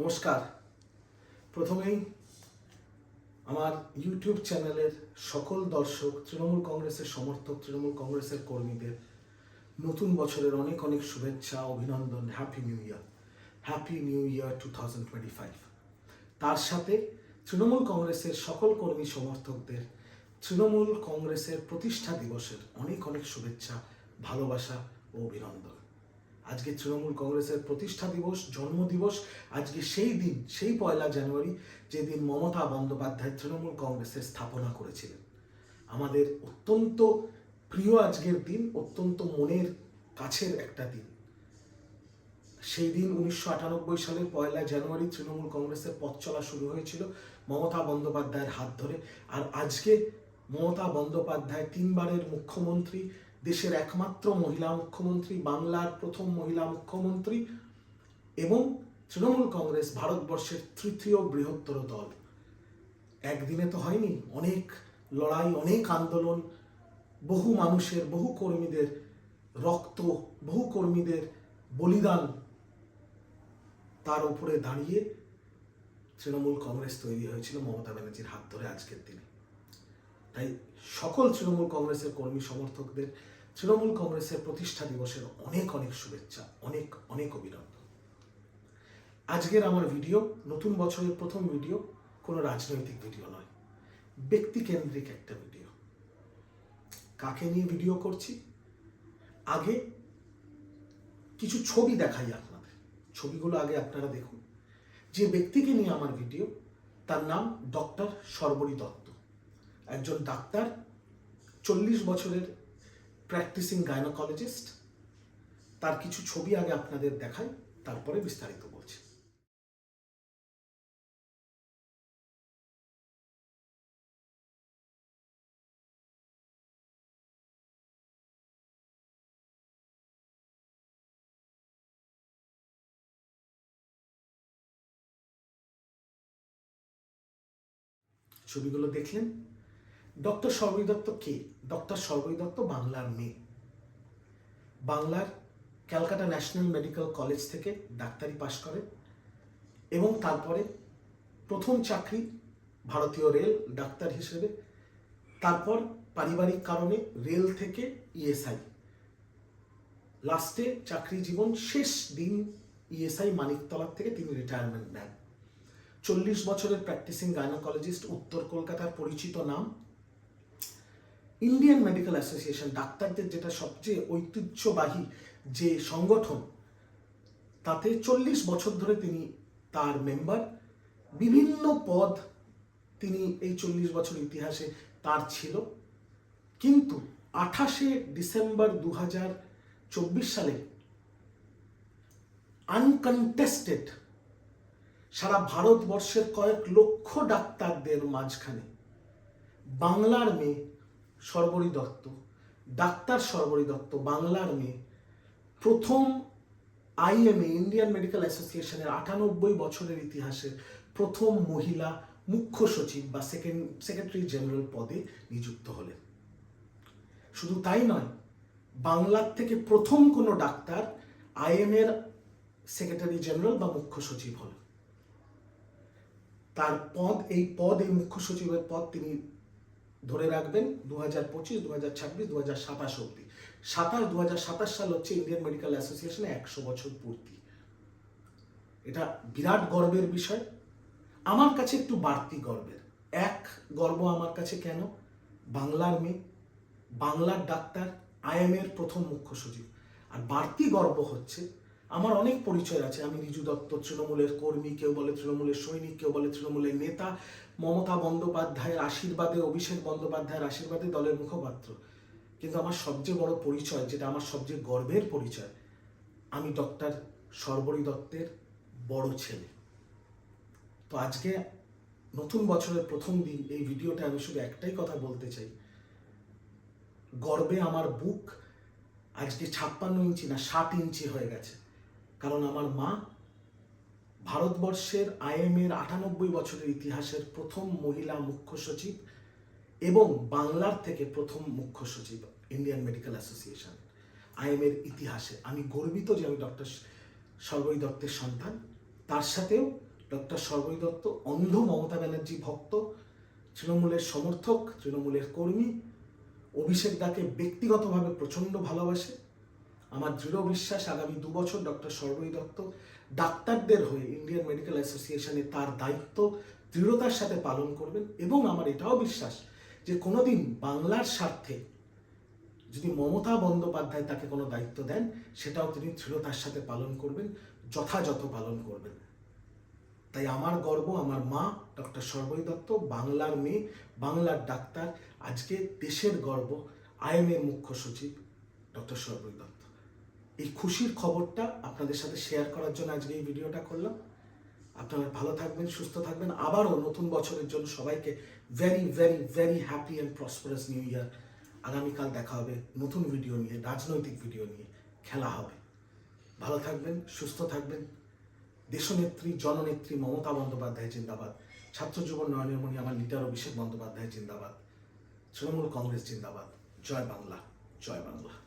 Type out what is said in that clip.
নমস্কার। প্রথমেই আমার ইউটিউব চ্যানেলের সকল দর্শক, তৃণমূল কংগ্রেসের সমর্থক, তৃণমূল কংগ্রেসের কর্মীদের নতুন বছরের অনেক অনেক শুভেচ্ছা, অভিনন্দন happy new year happy new year two thousand twenty five তার সাথে তৃণমূল কংগ্রেসের সকল কর্মী সমর্থকদের তৃণমূল কংগ্রেসের প্রতিষ্ঠা দিবসের অনেক অনেক শুভেচ্ছা, ভালোবাসা ও অভিনন্দন। আজকে তৃণমূল কংগ্রেসের প্রতিষ্ঠা দিবস, জন্ম দিবস, আজকে সেই দিন, সেই পয়লা জানুয়ারি যেদিন মমতা বন্দ্যোপাধ্যায় তৃণমূল কংগ্রেসের স্থাপনা করেছিলেন। আমাদের অত্যন্ত প্রিয় আজকের দিন, অত্যন্ত মনের কাছের একটা দিন। সেই দিন উনিশশো আটানব্বই সালের পয়লা জানুয়ারি তৃণমূল কংগ্রেসের পথ চলা শুরু হয়েছিল মমতা বন্দ্যোপাধ্যায়ের হাত ধরে। আর আজকে মমতা বন্দ্যোপাধ্যায় তিনবারের মুখ্যমন্ত্রী দেশের একমাত্র মহিলা মুখ্যমন্ত্রী, বাংলার প্রথম মহিলা মুখ্যমন্ত্রী এবং তৃণমূল কংগ্রেস ভারতবর্ষের তৃতীয় বৃহত্তর দল। একদিনে তো হয়নি, অনেক লড়াই, অনেক আন্দোলন, বহু মানুষের, বহু কর্মীদের রক্ত, বহু কর্মীদের বলিদান তার উপরে দাঁড়িয়ে তৃণমূল কংগ্রেস তৈরি হয়েছিল মমতা ব্যানার্জির হাত ধরে আজকের দিনে। তাই সকল তৃণমূল কংগ্রেসের কর্মী সমর্থকদের তৃণমূল কংগ্রেসের প্রতিষ্ঠা দিবসের অনেক অনেক শুভেচ্ছা, অনেক অনেক অভিনন্দন। আজকের আমার ভিডিও নতুন বছরের প্রথম ভিডিও, কোনো রাজনৈতিক ভিডিও নয়, ব্যক্তিকেন্দ্রিক একটা ভিডিও। কাকে নিয়ে ভিডিও করছি? আগে কিছু ছবি দেখাই আপনাদের। ছবিগুলো আগে আপনারা দেখুন। যে ব্যক্তিকে নিয়ে আমার ভিডিও, তার নাম ডক্টর সর্বরী দত্ত। একজন ডাক্তার, চল্লিশ বছরের প্র্যাকটিসিং গাইনোকোলজিস্ট তার কিছু ছবি আগে আপনাদের দেখাই তারপরে বিস্তারিত বলছি। ছবিগুলো দেখলেন ডক্টর সর্বই দত্ত কে? ডক্টর সর্বই দত্ত বাংলার মেয়ে। বাংলার ক্যালকাটা ন্যাশনাল মেডিকেল কলেজ থেকে ডাক্তারি পাশ করে এবং তারপরে প্রথম চাকরি ভারতীয় রেল ডাক্তার হিসেবে, তারপর পারিবারিক কারণে রেল থেকে ইএসআই। লাস্টে চাকরি জীবন শেষ দিন ইএসআই মানিকতলার থেকে তিনি রিটায়ারমেন্ট নেন। চল্লিশ বছরের প্র্যাকটিসিং গাইনোকোলজিস্ট উত্তর কলকাতার পরিচিত নাম ইন্ডিয়ান মেডিকেল অ্যাসোসিয়েশন ডাক্তারদের যেটা সবচেয়ে ঐতিহ্যবাহী যে সংগঠন, তাতে চল্লিশ বছর ধরে তিনি তার মেম্বার বিভিন্ন পদ তিনি এই চল্লিশ বছর ইতিহাসে তার ছিল। কিন্তু আঠাশে ডিসেম্বর দু চব্বিশ সালে আনকন্টেস্টেড সারা ভারতবর্ষের কয়েক লক্ষ ডাক্তারদের মাঝখানে বাংলার মেয়ে সর্বরী দত্ত ডাক্তার সর্বরী দত্ত বাংলার মেয়ে। প্রথম আইএমএ, ইন্ডিয়ান মেডিকেল অ্যাসোসিয়েশনের আটানব্বই বছরের ইতিহাসে প্রথম মহিলা মুখ্য সচিব বা সেকেন্ড, সেক্রেটারি জেনারেল পদে নিযুক্ত হলেন। শুধু তাই নয়, বাংলার থেকে প্রথম কোনো ডাক্তার আইএমএর সেক্রেটারি জেনারেল বা মুখ্য সচিব হলেন। তার পদ, এই পদ, এই মুখ্য সচিবের পদ তিনি ধরে রাখবেন দু হাজার পঁচিশ দু হাজার ছাব্বিশ দু হাজার সাতাশ অব্দি সাতাশ দু হাজার সাতাশ সাল হচ্ছে ইন্ডিয়ান মেডিকেল অ্যাসোসিয়েশনে একশো বছর পূর্তি। এটা বিরাট গর্বের বিষয়। আমার কাছে একটু বাড়তি গর্বের। এক গর্ব আমার কাছে কেন? বাংলার মেয়ে, বাংলার ডাক্তার আইএমের প্রথম মুখ্য সচিব। আর বাড়তি গর্ব হচ্ছে আমার অনেক পরিচয় আছে। আমি রিজু দত্ত, তৃণমূলের কর্মী, কেউ বলে তৃণমূলের সৈনিক, কেউ বলে তৃণমূলের নেতা। মমতা বন্দ্যোপাধ্যায়ের আশীর্বাদে, অভিষেক বন্দ্যোপাধ্যায়ের আশীর্বাদে দলের মুখপাত্র। কিন্তু আমার সবচেয়ে বড় পরিচয়, যেটা আমার সবচেয়ে গর্বের পরিচয়, আমি ডক্টর সর্বরী দত্তের বড় ছেলে। তো আজকে নতুন বছরের প্রথম দিন, এই ভিডিওটা আমি শুধু একটাই কথা বলতে চাই। গর্বে আমার বুক আজকে ছাপ্পান্ন ইঞ্চি না, ষাট ইঞ্চি হয়ে গেছে। কারণ আমার মা ভারতবর্ষের আইএমের আটানব্বই বছরের ইতিহাসের প্রথম মহিলা মুখ্য সচিব এবং বাংলার থেকে প্রথম মুখ্য সচিব ইন্ডিয়ান মেডিকেল অ্যাসোসিয়েশন আইএমের ইতিহাসে। আমি গর্বিত যে আমি ডক্টর সর্বই দত্তের সন্তান। তার সাথেও ডক্টর সর্বই দত্ত অন্ধ মমতা ব্যানার্জি ভক্ত, তৃণমূলের সমর্থক, তৃণমূলের কর্মী, অভিষেক দাকে ব্যক্তিগতভাবে প্রচণ্ড ভালোবাসে। আমার দৃঢ় বিশ্বাস আগামী দু বছর ডক্টর সর্বই দত্ত ডাক্তারদের হয়ে ইন্ডিয়ান মেডিকেল অ্যাসোসিয়েশনে তার দায়িত্ব দৃঢ়তার সাথে পালন করবেন এবং আমার এটাও বিশ্বাস যে কোনোদিন বাংলার স্বার্থে যদি মমতা বন্দ্যোপাধ্যায় তাকে কোনো দায়িত্ব দেন, সেটাও তিনি দৃঢ়তার সাথে পালন করবেন, যথাযথ পালন করবেন। তাই আমার গর্ব, আমার মা, ডক্টর সর্বই দত্ত, বাংলার মেয়ে, বাংলার ডাক্তার, আজকে দেশের গর্ব আইএমএর মুখ্য সচিব, ডক্টর সর্বই দত্ত। এই খুশির খবরটা আপনাদের সাথে শেয়ার করার জন্য আজকে এই ভিডিওটা করলাম। আপনারা ভালো থাকবেন, সুস্থ থাকবেন। আবারও নতুন বছরের জন্য সবাইকে very very very happy and prosperous new year আগামীকাল দেখা হবে নতুন ভিডিও নিয়ে, রাজনৈতিক ভিডিও নিয়ে। খেলা হবে। ভালো থাকবেন, সুস্থ থাকবেন। দেশনেত্রী, জননেত্রী মমতা বন্দ্যোপাধ্যায় জিন্দাবাদ। ছাত্র যুব নয়নের মণি, আমার লিডার অভিষেক বন্দ্যোপাধ্যায় জিন্দাবাদ। তৃণমূল কংগ্রেস জিন্দাবাদ। জয় বাংলা জয় বাংলা।